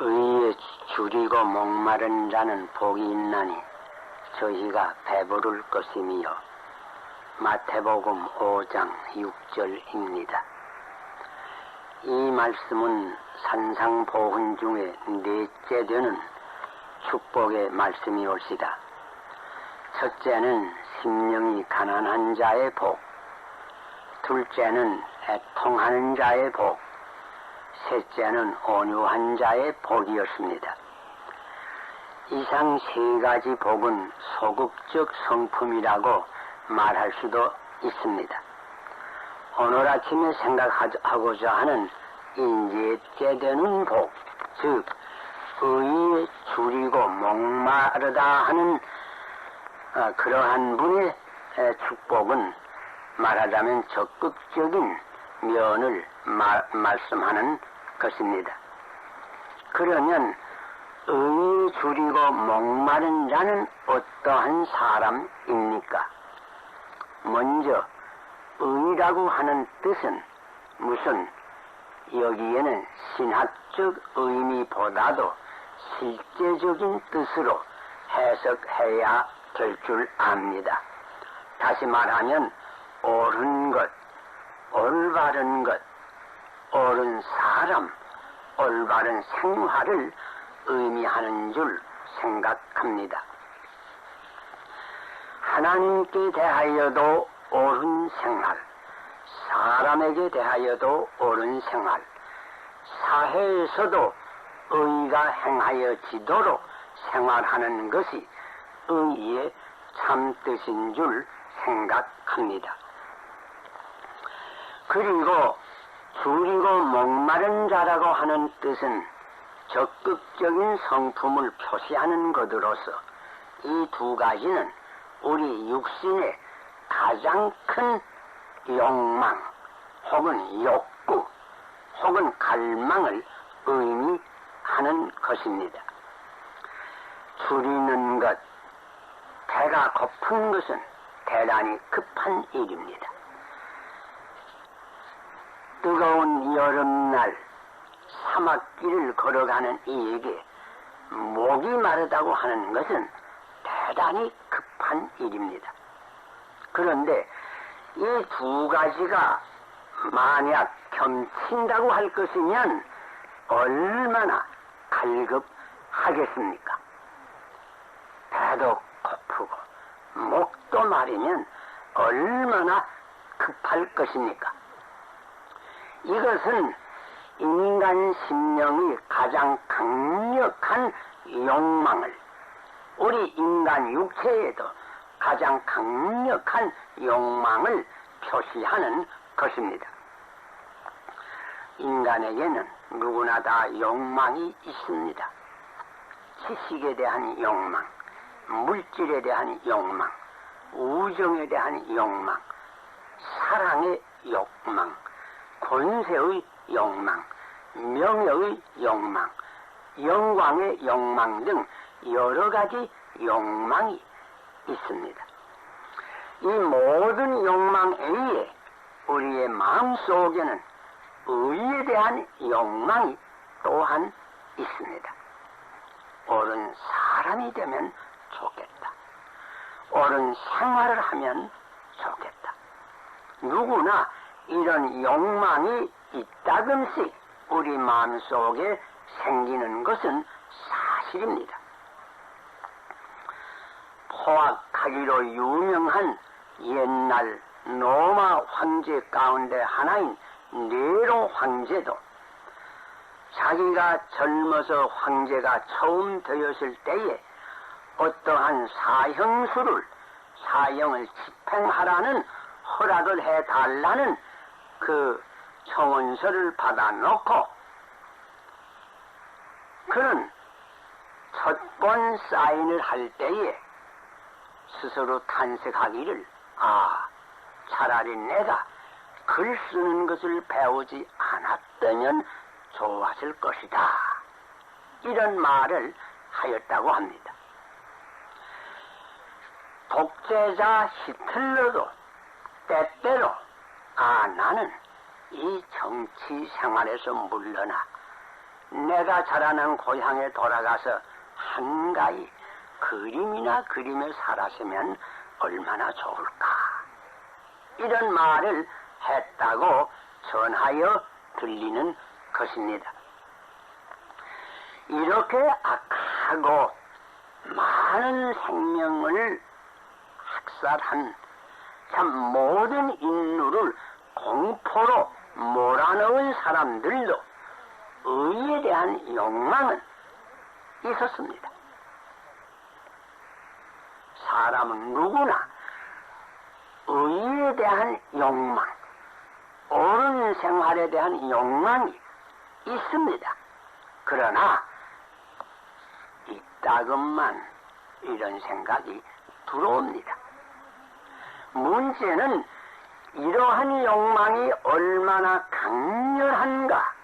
의에 줄이고 목마른 자는 복이 있나니 저희가 배부를 것이미요. 마태복음 5장 6절입니다. 이 말씀은 산상보훈 중에 넷째 되는 축복의 말씀이 올시다. 첫째는 심령이 가난한 자의 복, 둘째는 애통하는 자의 복, 셋째는 온유한 자의 복이었습니다. 이상 세 가지 복은 소극적 성품이라고 말할 수도 있습니다. 오늘 아침에 생각하고자 하는 인제께 되는 복, 즉 의에 줄이고 목마르다 하는 어, 그러한 분의 축복은 말하자면 적극적인 면을 마, 말씀하는 것입니다. 그러면 의에 줄이고 목마른 자는 어떠한 사람입니까? 먼저 의라고 하는 뜻은 무슨 여기에는 신학적 의미보다도 실제적인 뜻으로 해석해야 될 줄 압니다. 다시 말하면 옳은 것, 올바른 것, 옳은 사람, 올바른 생활을 의미하는 줄 생각합니다. 하나님께 대하여도 옳은 생활, 사람에게 대하여도 옳은 생활, 사회에서도 의가 행하여지도록 생활하는 것이 의의 참뜻인 줄 생각합니다. 그리고 줄이고 목마른 자라고 하는 뜻은 적극적인 성품을 표시하는 것으로서 이 두 가지는 우리 육신의 가장 큰 욕망 혹은 욕구 혹은 갈망을 의미하는 것입니다. 줄이는 것, 배가 고픈 것은 대단히 급한 일입니다. 뜨거운 여름날 사막길을 걸어가는 이에게 목이 마르다고 하는 것은 대단히 급한 일입니다. 그런데 이 두 가지가 만약 겸친다고 할 것이면 얼마나 갈급하겠습니까? 배도 고프고 목도 마르면 얼마나 급할 것입니까? 이것은 인간 심령이 가장 강력한 욕망을 우리 인간 육체에도 가장 강력한 욕망을 표시하는 것입니다. 인간에게는 누구나 다 욕망이 있습니다. 지식에 대한 욕망, 물질에 대한 욕망, 우정에 대한 욕망, 사랑의 욕망, 권세의 욕망, 명예의 욕망, 영광의 욕망 등 여러 가지 욕망이 있습니다. 이 모든 욕망 외에 우리의 마음 속에는 의에 대한 욕망이 또한 있습니다. 옳은 사람이 되면 좋겠다. 옳은 생활을 하면 좋겠다. 누구나 이런 욕망이 있다금씩 우리 마음속에 생기는 것은 사실입니다. 포악하기로 유명한 옛날 로마 황제 가운데 하나인 네로 황제도 자기가 젊어서 황제가 처음 되었을 때에 어떠한 사형수를 사형을 집행하라는 허락을 해달라는 그 청원서를 받아놓고 그는 첫 번 사인을 할 때에 스스로 탄색하기를 아 차라리 내가 글 쓰는 것을 배우지 않았다면 좋았을 것이다. 이런 말을 하였다고 합니다. 독재자 히틀러도 때때로 아 나는 이 정치 생활에서 물러나 내가 자라난 고향에 돌아가서 한가히 그림이나 그림에 살았으면 얼마나 좋을까. 이런 말을 했다고 전하여 들리는 것입니다. 이렇게 악하고 많은 생명을 학살한 참 모든 인류를 공포로 몰아넣은 사람들도 의에 대한 욕망은 있었습니다. 사람은 누구나 의에 대한 욕망, 옳은 생활에 대한 욕망이 있습니다. 그러나 이따금만 이런 생각이 들어옵니다. 문제는 이러한 욕망이 얼마나 강렬한가,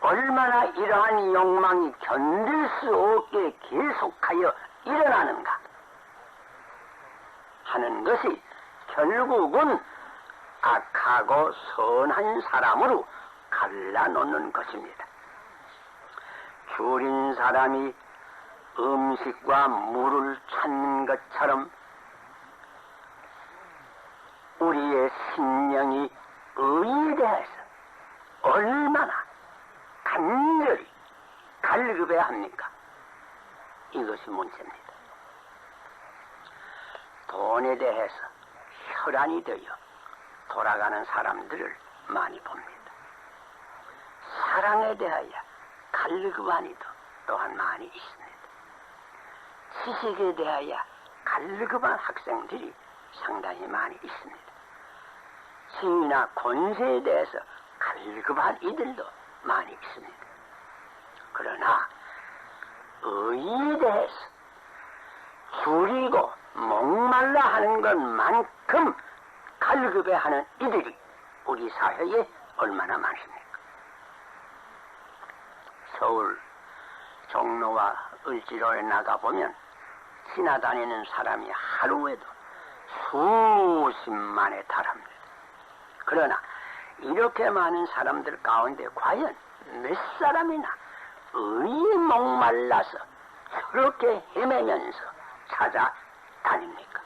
얼마나 이러한 욕망이 견딜 수 없게 계속하여 일어나는가 하는 것이 결국은 악하고 선한 사람으로 갈라놓는 것입니다. 줄인 사람이 음식과 물을 찾는 것처럼 우리의 심령이 의에 대해서 얼마나 간절히 갈급해야 합니까? 이것이 문제입니다. 돈에 대해서 혈안이 되어 돌아가는 사람들을 많이 봅니다. 사랑에 대하여 갈급한 이도 또한 많이 있습니다. 지식에 대하여 갈급한 학생들이 상당히 많이 있습니다. 지위나 권세에 대해서 갈급한 이들도 많이 있습니다. 그러나 의에 대해서 줄이고 목말라 하는 것만큼 갈급해 하는 이들이 우리 사회에 얼마나 많습니까? 서울 종로와 을지로에 나가보면 지나다니는 사람이 하루에도 수십만에 달합니다. 그러나 이렇게 많은 사람들 가운데 과연 몇 사람이나 의에 목말라서 저렇게 헤매면서 찾아다닙니까?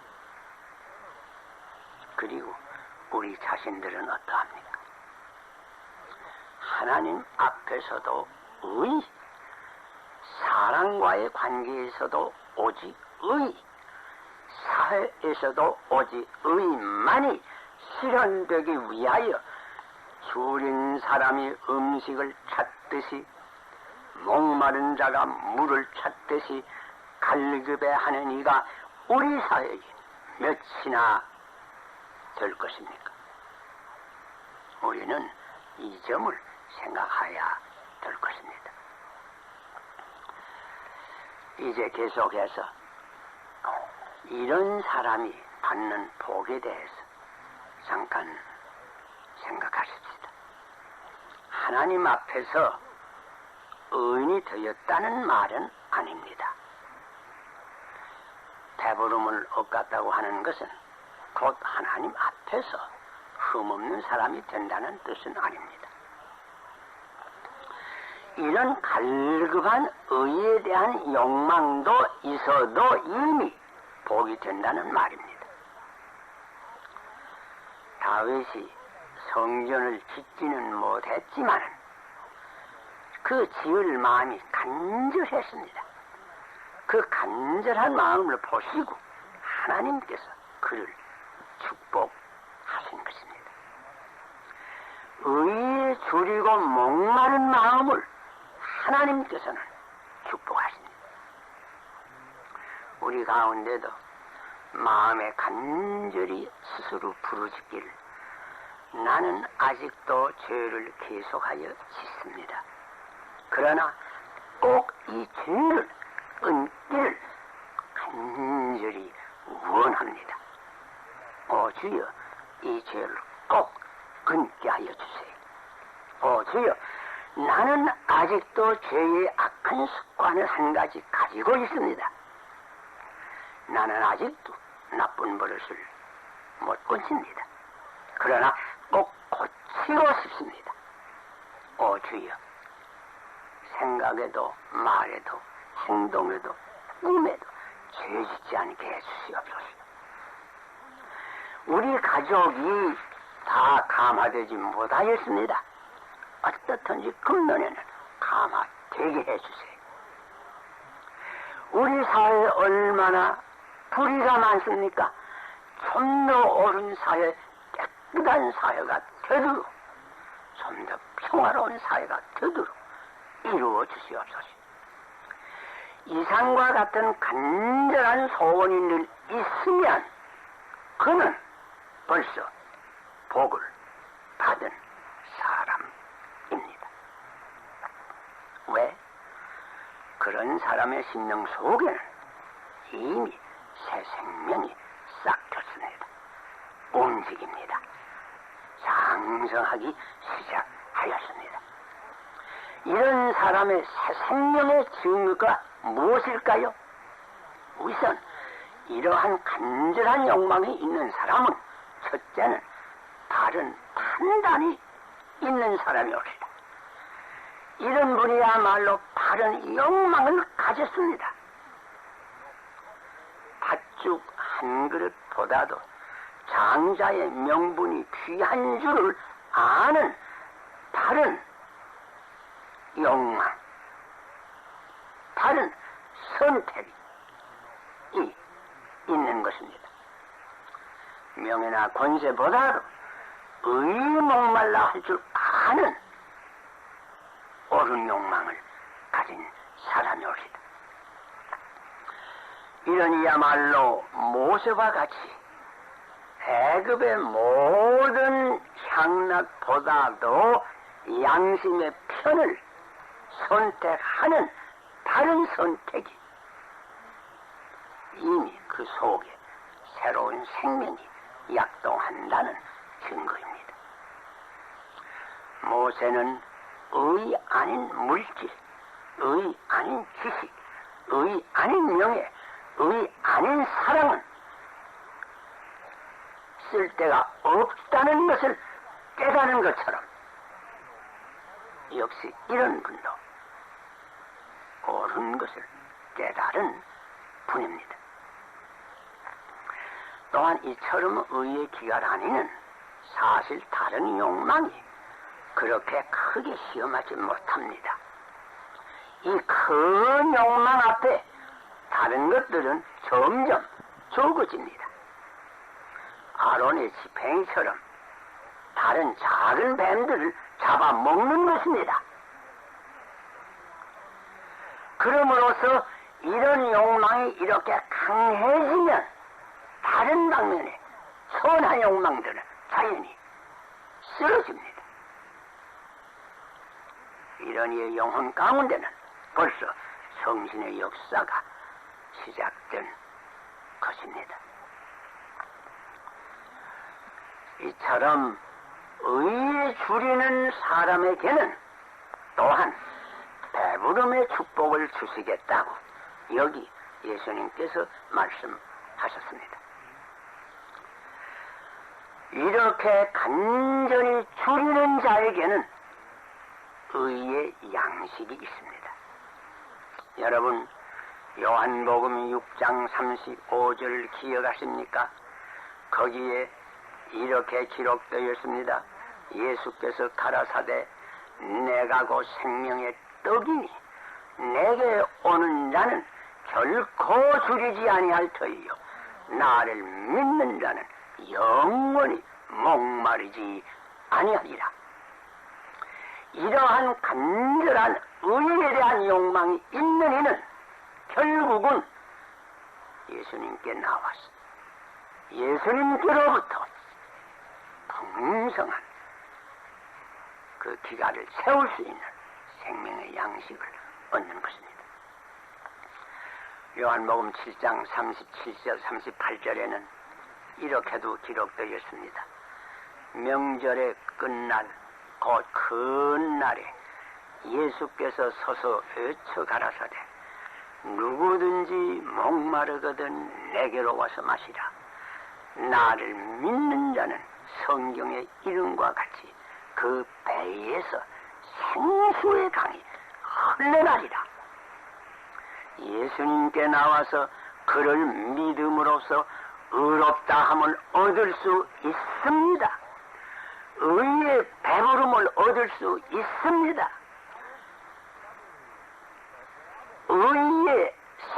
그리고 우리 자신들은 어떠합니까? 하나님 앞에서도 의, 사랑과의 관계에서도 오직 의, 사회에서도 오직 의만이 실현되기 위하여 줄인 사람이 음식을 찾듯이 목마른 자가 물을 찾듯이 갈급해 하는 이가 우리 사회에 몇이나 될 것입니까? 우리는 이 점을 생각해야 될 것입니다. 이제 계속해서 이런 사람이 받는 복에 대해서 잠깐 생각하십시다. 하나님 앞에서 의인이 되었다는 말은 아닙니다. 배부름을 얻었다고 하는 것은 곧 하나님 앞에서 흠없는 사람이 된다는 뜻은 아닙니다. 이런 갈급한 의에 대한 욕망도 있어도 이미 복이 된다는 말입니다. 다윗이 성전을 짓지는 못했지만 그 지을 마음이 간절했습니다. 그 간절한 마음을 보시고 하나님께서 그를 축복하신 것입니다. 의에 줄이고 목마른 마음을 하나님께서는 축복하십니다. 우리 가운데도 마음에 간절히 스스로 부르짖기를 나는 아직도 죄를 계속하여 짓습니다. 그러나 꼭 이 죄를 끊기를 간절히 원합니다. 오 주여 이 죄를 꼭 끊게 하여 주세요. 오 주여 나는 아직도 죄의 악한 습관을 한 가지 가지고 있습니다. 나는 아직도 나쁜 버릇을 못 고칩니다. 그러나 꼭 고치고 싶습니다. 오 주여 생각에도 말에도 행동에도 꿈에도 죄짓지 않게 해주시옵소서. 우리 가족이 다 감화되지 못하였습니다. 어떻든지 금년에는 감화되게 해주세요. 우리 사회에 얼마나 불의가 많습니까? 좀 더 옳은 사회, 깨끗한 사회가 되도록, 좀 더 평화로운 사회가 되도록 이루어 주시옵소서. 이상과 같은 간절한 소원이 늘 있으면 그는 벌써 복을 받은 사람입니다. 왜? 그런 사람의 심령 속에는 이미 새 생명이 싹 졌습니다. 움직입니다. 장성하기 시작하였습니다. 이런 사람의 새 생명의 증거가 무엇일까요? 우선 이러한 간절한 욕망이 있는 사람은 첫째는 바른 판단이 있는 사람이옵니다. 이런 분이야말로 바른 욕망을 가졌습니다. 팥죽 한 그릇보다도 장자의 명분이 귀한 줄을 아는 바른 욕망, 바른 선택이 있는 것입니다. 명예나 권세보다도 의의 목말라 할 줄 아는 옳은 욕망을 가진 사람이 옵니다. 이러니야말로 모세와 같이 애급의 모든 향락보다도 양심의 편을 선택하는 다른 선택이 이미 그 속에 새로운 생명이 약동한다는 증거입니다. 모세는 의 아닌 물질, 의 아닌 지식, 의 아닌 명예, 의 아닌 사랑은 쓸데가 없다는 것을 깨닫는 것처럼 역시 이런 분도 옳은 것을 깨달은 분입니다. 또한 이처럼 의의 기가 다니는 사실 다른 욕망이 그렇게 크게 시험하지 못합니다. 이 큰 욕망 앞에 다른 것들은 점점 적어집니다. 아론의 지팽이처럼 다른 작은 뱀들을 잡아먹는 것입니다. 그럼으로써 이런 욕망이 이렇게 강해지면 다른 방면에 선한 욕망들은 자연히 쓰러집니다. 이런 이의 영혼 가운데는 벌써 성신의 역사가 시작된 것입니다. 이처럼 의에 줄이는 사람에게는 또한 배부름의 축복을 주시겠다고 여기 예수님께서 말씀하셨습니다. 이렇게 간절히 줄이는 자에게는 의의 양식이 있습니다. 여러분, 요한복음 6장 35절 기억하십니까? 거기에 이렇게 기록되어 있습니다. 예수께서 가라사대 내가 곧 생명의 떡이니 내게 오는 자는 결코 줄이지 아니할 터이요 나를 믿는 자는 영원히 목마르지 아니하리라. 이러한 간절한 의에 대한 욕망이 있는 이는 결국은 예수님께 나와서 예수님께로부터 풍성한 그 기가를 세울 수 있는 생명의 양식을 얻는 것입니다. 요한복음 7장 37절 38절에는 이렇게도 기록되어 있습니다. 명절의 끝날 곧 큰 날에 예수께서 서서 외쳐 가라사대 누구든지 목마르거든 내게로 와서 마시라. 나를 믿는 자는 성경의 이름과 같이 그 배에서 생수의 강이 흘러나리라. 예수님께 나와서 그를 믿음으로써 의롭다 함을 얻을 수 있습니다. 의의 배부름을 얻을 수 있습니다. 의의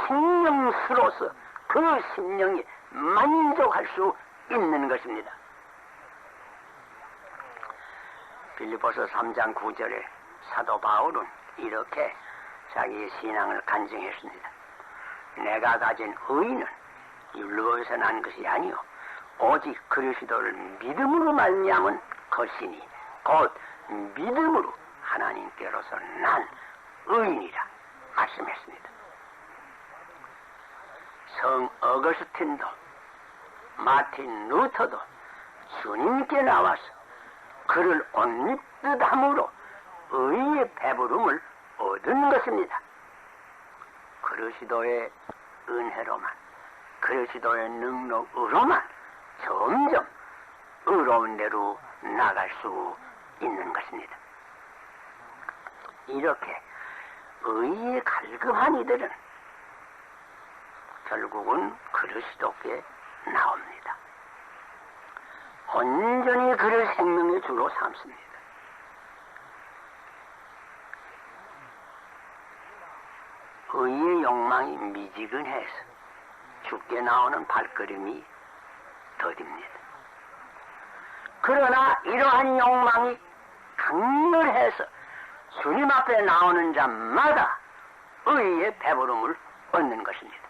신령스로서 그 심령이 만족할 수 있는 것입니다. 빌리포스 3장 9절에 사도 바울은 이렇게 자기의 신앙을 간증했습니다. 내가 가진 의는 율법에서 난 것이 아니요 오직 그리스도를 믿음으로 말미암은 것이니 곧 믿음으로 하나님께로서 난 의인이라 말씀했습니다. 성 어거스틴도 마틴 루터도 주님께 나와서 그를 옷입듯 함으로 의의 배부름을 얻은 것입니다. 그리스도의 은혜로만 그리스도의 능력으로만 점점 의로운 데로 나갈 수 있는 것입니다. 이렇게 의에 갈급한 이들은 결국은 그리스도께 나옵니다. 온전히 그를 생명의 주로 삼습니다. 의의 욕망이 미지근해서 죽게 나오는 발걸음이 더딥니다. 그러나 이러한 욕망이 강렬해서 주님 앞에 나오는 자마다 의의 배부름을 얻는 것입니다.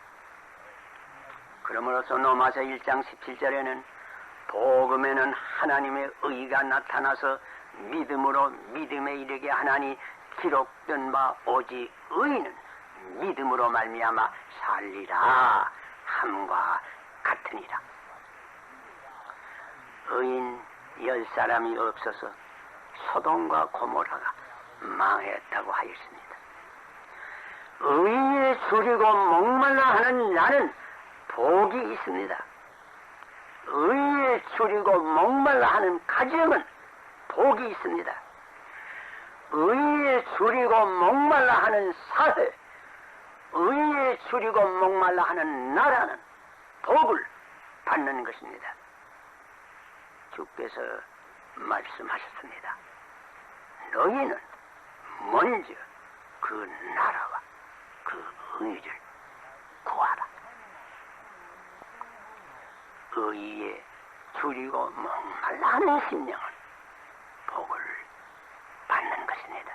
그러므로서 로마서 1장 17절에는 복음에는 하나님의 의가 나타나서 믿음으로 믿음에 이르게 하나니 기록된 바 오직 의는 믿음으로 말미암아 살리라 함과 같으니라. 의인 열 사람이 없어서 소돔과 고모라가 망했다고 하였습니다. 의에 줄이고 목말라 하는 자는 복이 있습니다. 의에 줄이고 목말라 하는 가정은 복이 있습니다. 의에 줄이고 목말라 하는 사회, 의에 줄이고 목말라 하는 나라는 복을 받는 것입니다. 주께서 말씀하셨습니다. 너희는 먼저 그 나라와 그 의를 구하라. 의에 줄이고 목말라 하는 심령은 복을 받는 것입니다.